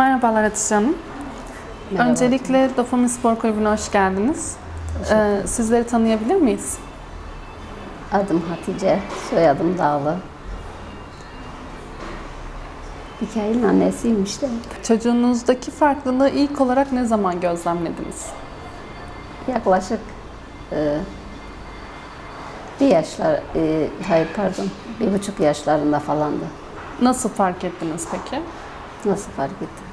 Merhabalar Hatice Hanım. Merhaba. Öncelikle Dopamin Spor Kulübü'ne hoş geldiniz. Ee, sizleri tanıyabilir miyiz? Adım Hatice, soyadım Dağlı. Hikayenin annesiyim işte. Çocuğunuzdaki farklılığı ilk olarak ne zaman gözlemlediniz? Yaklaşık e, bir yaşlar, e, hayır pardon, bir buçuk yaşlarında falandı. Nasıl fark ettiniz peki? Nasıl fark ettim?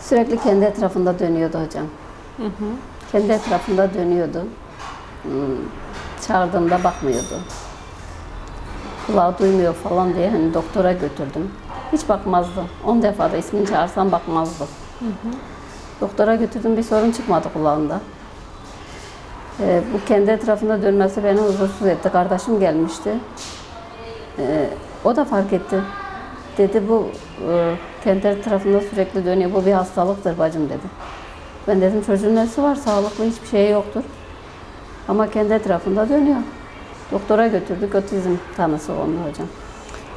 Sürekli kendi etrafında dönüyordu hocam. Kendi etrafında dönüyordu. Hmm, Çağırdığımda bakmıyordu. Kulağı duymuyor falan diye hani doktora götürdüm. Hiç bakmazdı. 10 defa da ismini çağırsam bakmazdı. Doktora götürdüm bir sorun çıkmadı kulağında. Ee, bu kendi etrafında dönmesi beni huzursuz etti. Kardeşim gelmişti. Ee, o da fark etti. Dedi bu e, kendi etrafında sürekli dönüyor. Bu bir hastalıktır bacım dedi. Ben dedim çocuğun nesi var? Sağlıklı hiçbir şey yoktur. Ama kendi etrafında dönüyor. Doktora götürdük. Otizm tanısı oldu hocam.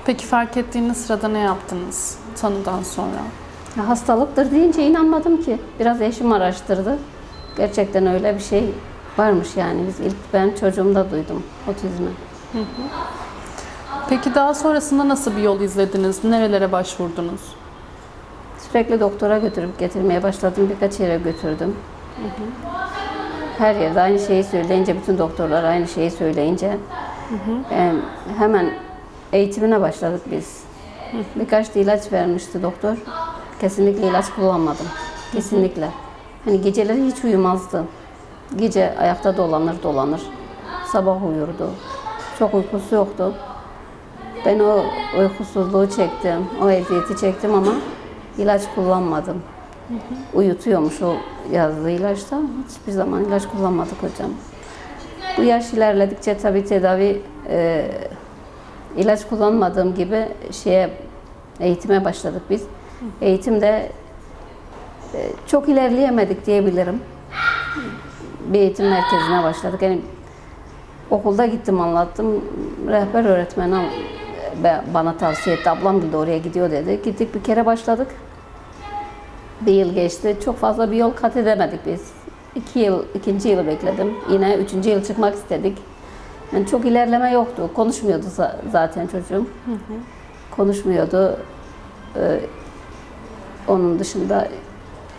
Peki fark ettiğiniz sırada ne yaptınız tanıdan sonra? Ya hastalıktır deyince inanmadım ki. Biraz eşim araştırdı. Gerçekten öyle bir şey varmış yani. Biz ilk ben çocuğumda duydum otizmi. Peki daha sonrasında nasıl bir yol izlediniz? Nerelere başvurdunuz? Sürekli doktora götürüp getirmeye başladım. Birkaç yere götürdüm. Her yerde aynı şeyi söyleyince, bütün doktorlar aynı şeyi söyleyince em, hemen eğitimine başladık biz. Birkaç da ilaç vermişti doktor. Kesinlikle ilaç kullanmadım. Kesinlikle. Hani geceleri hiç uyumazdı. Gece ayakta dolanır dolanır. Sabah uyurdu. Çok uykusu yoktu. Ben o uykusuzluğu çektim, o eziyeti çektim ama ilaç kullanmadım. Uyutuyormuş o yazdığı ilaçta. Hiçbir zaman ilaç kullanmadık hocam. Bu yaş ilerledikçe tabii tedavi e, ilaç kullanmadığım gibi şeye eğitime başladık biz. Eğitimde e, çok ilerleyemedik diyebilirim. Bir eğitim merkezine başladık. Yani Okulda gittim anlattım. Rehber öğretmen bana tavsiye etti. Ablam da oraya gidiyor dedi. Gittik bir kere başladık. Bir yıl geçti. Çok fazla bir yol kat edemedik biz. İki yıl, ikinci yılı bekledim. Yine üçüncü yıl çıkmak istedik. Yani çok ilerleme yoktu. Konuşmuyordu za- zaten çocuğum. Konuşmuyordu. Ee, onun dışında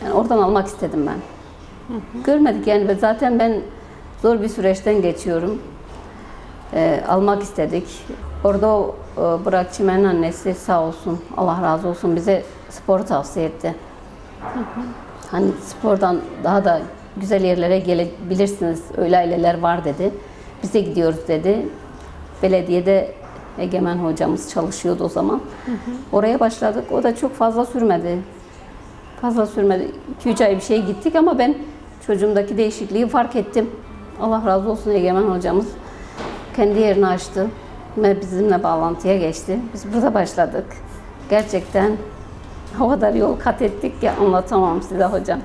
yani oradan almak istedim ben. Görmedik yani ve zaten ben zor bir süreçten geçiyorum. Ee, almak istedik. Orada e, Burak Çimen'in annesi sağ olsun, Allah razı olsun bize spor tavsiye etti. Hani spordan daha da güzel yerlere gelebilirsiniz, öyle aileler var dedi. Bize gidiyoruz dedi. Belediyede Egemen hocamız çalışıyordu o zaman. Oraya başladık. O da çok fazla sürmedi. Fazla sürmedi. 2-3 ay bir şey gittik ama ben çocuğumdaki değişikliği fark ettim. Allah razı olsun Egemen hocamız kendi yerini açtı ve bizimle bağlantıya geçti. Biz burada başladık. Gerçekten o kadar yol kat ettik ki anlatamam size hocam.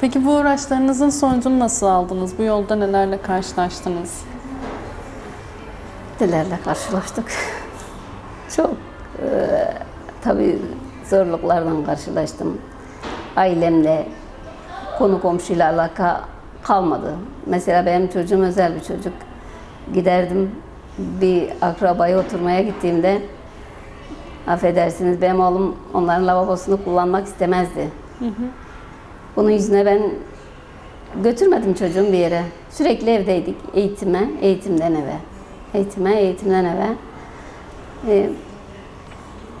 Peki bu uğraşlarınızın sonucunu nasıl aldınız? Bu yolda nelerle karşılaştınız? Dilerle karşılaştık. Çok e, tabii zorluklardan karşılaştım. Ailemle, konu komşuyla alaka kalmadı. Mesela benim çocuğum özel bir çocuk. Giderdim bir akrabaya oturmaya gittiğimde affedersiniz benim oğlum onların lavabosunu kullanmak istemezdi. Bunun yüzüne ben götürmedim çocuğum bir yere. Sürekli evdeydik. Eğitime, eğitimden eve. Eğitime, eğitimden eve. Ee,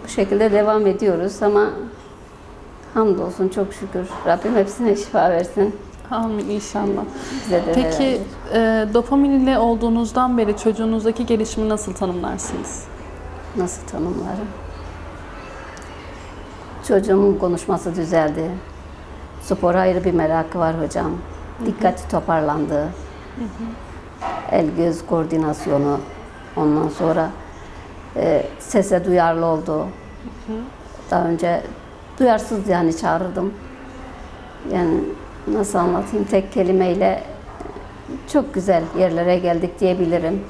bu şekilde devam ediyoruz ama hamdolsun çok şükür. Rabbim hepsine şifa versin. Amin inşallah. Bize de Peki e, dopamin ile olduğunuzdan beri çocuğunuzdaki gelişimi nasıl tanımlarsınız? Nasıl tanımlarım? Çocuğumun konuşması düzeldi. Spora ayrı bir merakı var hocam. Dikkati toparlandı. El göz koordinasyonu. Ondan sonra e, sese duyarlı oldu. Daha önce duyarsız yani çağırırdım. Yani nasıl anlatayım tek kelimeyle çok güzel yerlere geldik diyebilirim.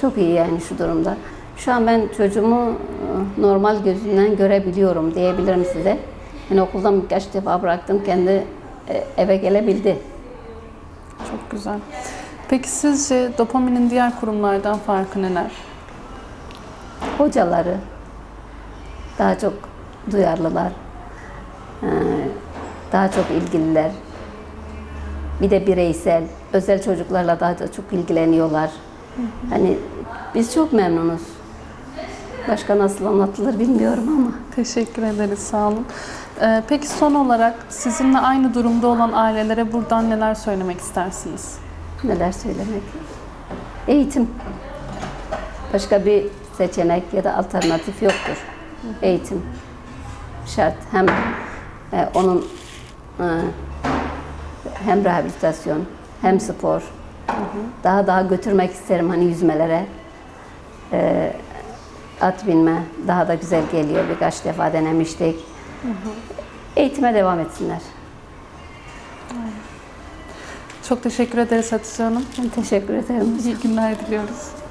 Çok iyi yani şu durumda. Şu an ben çocuğumu e, normal gözünden görebiliyorum diyebilirim size. Yani okuldan birkaç defa bıraktım. Kendi e, eve gelebildi. Çok güzel. Peki sizce dopaminin diğer kurumlardan farkı neler? Hocaları daha çok duyarlılar. Daha çok ilgililer. Bir de bireysel, özel çocuklarla daha da çok ilgileniyorlar. Hani biz çok memnunuz. Başka nasıl anlatılır bilmiyorum ama. Teşekkür ederiz, sağ olun. Ee, peki son olarak sizinle aynı durumda olan ailelere buradan neler söylemek istersiniz? Neler söylemek? Eğitim. Başka bir seçenek ya da alternatif yoktur. Eğitim. Şart. Hem e, onun hem rehabilitasyon hem spor. Daha daha götürmek isterim hani yüzmelere. E, at binme daha da güzel geliyor. Birkaç defa denemiştik. Eğitime devam etsinler. Çok teşekkür ederiz Hatice Hanım. Ben teşekkür ederim. İyi günler diliyoruz.